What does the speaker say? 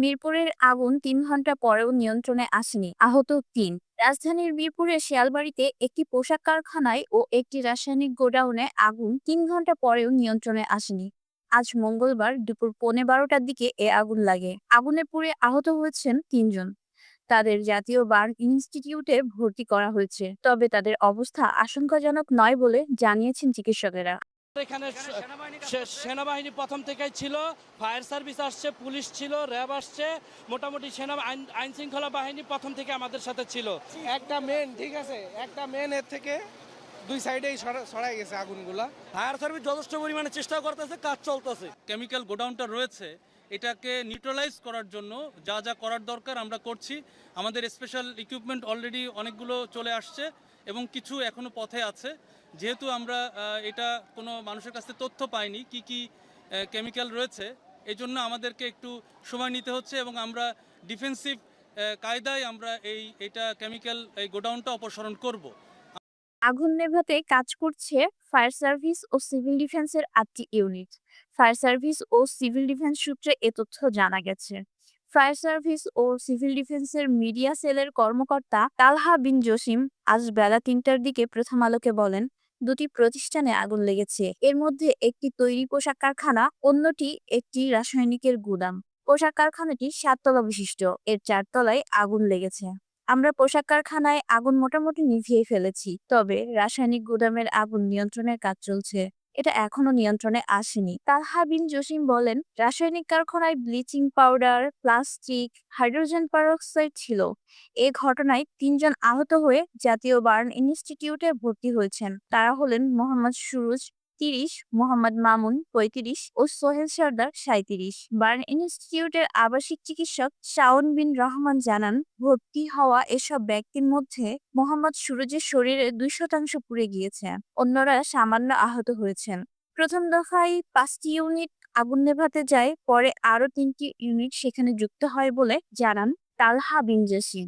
মিরপুরের আগুন তিন ঘণ্টা পরেও নিয়ন্ত্রণে আসেনি। আহত তিন। রাজধানীর মিরপুরের শিয়ালবাড়িতে একটি পোশাক কারখানায় ও একটি রাসায়নিক গোডাউনে আগুন তিন ঘণ্টা পরেও নিয়ন্ত্রণে আসেনি। আজ মঙ্গলবার দুপুর পৌনে বারোটার দিকে এ আগুন লাগে। আগুনে পুড়ে আহত হয়েছেন তিনজন। তাদের জাতীয় বার্ন ইনস্টিটিউটে ভর্তি করা হয়েছে। তবে তাদের অবস্থা আশঙ্কাজনক নয় বলে জানিয়েছেন চিকিৎসকেরা। এখানে সেনাবাহিনী প্রথম থেকেই ছিল ফায়ার সার্ভিস আসছে পুলিশ ছিল র্যাব আসছে মোটামুটি সেনা আইন শৃঙ্খলা বাহিনী প্রথম থেকে আমাদের সাথে ছিল। একটা মেন ঠিক আছে? একটা মেন এর থেকে দুই সাইডেই ছড়াই গেছে আগুনগুলা। ফায়ার সার্ভিস যথেষ্ট পরিমাণে চেষ্টা করতেছে কাজ চলতেছে। কেমিক্যাল গোডাউনটা রয়েছে এটাকে নিউট্রালাইজ করার জন্য যা যা করার দরকার আমরা করছি। আমাদের স্পেশাল ইকুইপমেন্ট অলরেডি অনেকগুলো চলে আসছে। এবং কিছু এখনও পথে আছে। যেহেতু আমরা এটা কোনো মানুষের কাছে তথ্য পাইনি, কি কি কেমিক্যাল রয়েছে এই জন্য আমাদেরকে একটু সময় নিতে হচ্ছে এবং আমরা ডিফেন্সিভ কায়দায় আমরা এই, এটা কেমিক্যাল এই গোডাউনটা অপসারণ করব। আগুন নেভাতে কাজ করছে ফায়ার সার্ভিস ও সিভিল ডিফেন্সের আটটি ইউনিট। ফায়ার সার্ভিস ও সিভিল ডিফেন্স সূত্রে এ তথ্য জানা গেছে। ফায়ার সার্ভিস ও সিভিল ডিফেন্সের মিডিয়া সেলের কর্মকর্তা তালহা বিন জসিম আজ বেলা তিনটার দিকে প্রথম আলোকে বলেন, দুটি প্রতিষ্ঠানে আগুন লেগেছে। এর মধ্যে একটি তৈরি পোশাক কারখানা, অন্যটি একটি রাসায়নিকের গুদাম। পোশাক কারখানাটি সাততলা বিশিষ্ট, এর চারতলায় আগুন লেগেছে। আমরা পোশাক কারখানায় আগুন মোটামুটি নিভিয়ে ফেলেছি, তবে রাসায়নিক গুদামের আগুন নিয়ন্ত্রণের কাজ চলছে। এটা এখনও নিয়ন্ত্রণে আসেনি। তাহাবিন জসিম বলেন, রাসায়নিক কারখানায় bleaching powder, plastic, hydrogen peroxide ছিল। এ ঘটনায় তিনজন আহত হয়ে জাতীয় বার্ন ইনস্টিটিউটে ভর্তি হয়েছেন। তারা হলেন মোহাম্মদ সুরুজ তিরিশ, মোহাম্মদ মামুন পঁয়ত্রিশ ও সোহেল সর্দার সাঁত্রিশ বার্ন ইনস্টিটিউটের আবাসিক চিকিৎসক শাওন বিন রহমান জানান, ভর্তি হওয়া এসব ব্যক্তির মধ্যে মোহাম্মদ সুরজের শরীরে দুই শতাংশ পুড়ে গিয়েছে। অন্যরা সামান্য আহত হয়েছেন। প্রথম দফায় পাঁচটি ইউনিট আগুন নেভাতে যায়, পরে আরও তিনটি ইউনিট সেখানে যুক্ত হয় বলে জানান তালহা বিন জসিম।